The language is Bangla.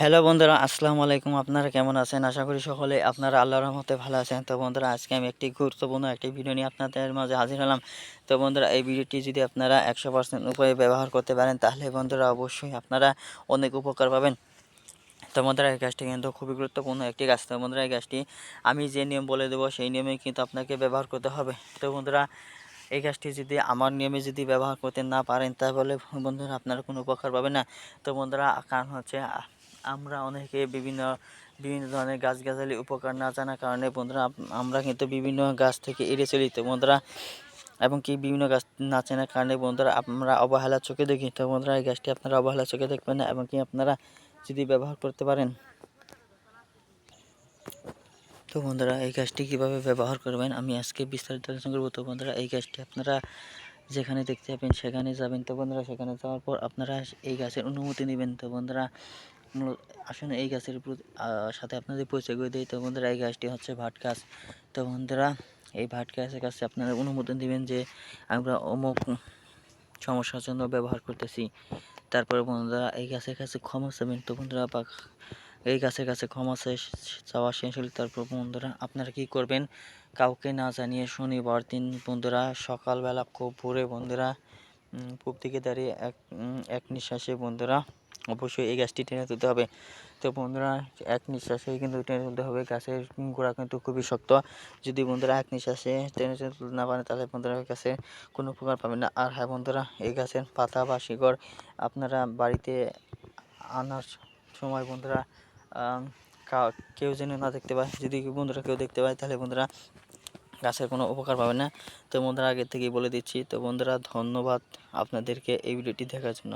হ্যালো বন্ধুরা, আসসালামু আলাইকুম। আপনারা কেমন আছেন? আশা করি সকলে আপনারা আল্লাহর রহমতে ভালো আছেন। তো বন্ধুরা, আজকে আমি একটি গুরুত্বপূর্ণ একটি ভিডিও নিয়ে আপনাদের মাঝে হাজির হলাম। তো বন্ধুরা, এই ভিডিওটি যদি আপনারা একশো পার্সেন্ট উপায়ে ব্যবহার করতে পারেন, তাহলে বন্ধুরা অবশ্যই আপনারা অনেক উপকার পাবেন। তো বন্ধুরা, এই গাছটি কিন্তু খুবই গুরুত্বপূর্ণ একটি গাছ তো বন্ধুরা, এই গাছটি আমি যে নিয়ম বলে দেবো, সেই নিয়মে কিন্তু আপনাকে ব্যবহার করতে হবে। তো বন্ধুরা, এই গাছটি যদি আমার নিয়মে যদি ব্যবহার করতে না পারেন, তাহলে বন্ধুরা আপনারা কোনো উপকার পাবেন না। তো বন্ধুরা, কারণ হচ্ছে আমরা অনেকে বিভিন্ন বিভিন্ন ধরনের গাছগাছালি উপকার না জানার কারণে বন্ধুরা আমরা কিন্তু বিভিন্ন গাছ থেকে এড়িয়ে চলি তো বন্ধুরা। এবং কি বিভিন্ন গাছ না চেনার কারণে বন্ধুরা, আমরা অবহেলা চোখে দেখি তো বন্ধুরা, এই গাছটি আপনারা অবহেলা চোখে দেখবেন না এবং কি আপনারা যদি ব্যবহার করতে পারেন। তো বন্ধুরা, এই গাছটি কীভাবে ব্যবহার করবেন আমি আজকে বিস্তারিত আলোচনা করব তো বন্ধুরা, এই গাছটি আপনারা যেখানে দেখতে যাবেন সেখানে যাবেন তো বন্ধুরা, সেখানে যাওয়ার পর আপনারা এই গাছের অনুমতি নেবেন তো বন্ধুরা। আসলে এই গাছের সাথে আপনাদের পরিচয় করে দিই। তো বন্ধুরা, এই গাছটি হচ্ছে ভাট গাছ। তো বন্ধুরা, এই ভাট গাছের কাছে আপনারা অনুমোদন দিবেন যে আমরা অমুক সমস্যার জন্য ব্যবহার করতেছি। তারপরে বন্ধুরা, এই গাছের কাছে ক্ষমা চাবেন। তো বন্ধুরা, বা- এই গাছের কাছে ক্ষমা চাওয়া শেষ হলে তারপর বন্ধুরা, আপনারা কি করবেন? কাউকে না জানিয়ে শনিবার দিন বন্ধুরা, সকালবেলা খুব ভোরে বন্ধুরা পূব দিকে দাঁড়িয়ে এক এক নিঃশ্বাসে বন্ধুরা অবশ্যই এই গাছটি টেনে তুলতে হবে। তো বন্ধুরা, এক নিঃশ্বাসে কিন্তু টেনে তুলতে হবে। গাছের গোড়া কিন্তু খুবই শক্ত। যদি বন্ধুরা এক নিঃশ্বাসে টেনে তুলতে না পারেন, তাহলে বন্ধুরা এই গাছে কোনো উপকার পাবেন না। আর হ্যাঁ বন্ধুরা, এই গাছের পাতা বা শিকড় আপনারা বাড়িতে আনার সময় বন্ধুরা কেউ যেন না দেখতে পায়। যদি বন্ধুরা কেউ দেখতে পায়, তাহলে বন্ধুরা গাছের কোনো উপকার পাবে না। তো বন্ধুরা আগে থেকেই বলে দিচ্ছি। তো বন্ধুরা, ধন্যবাদ আপনাদেরকে এই ভিডিওটি দেখার জন্য।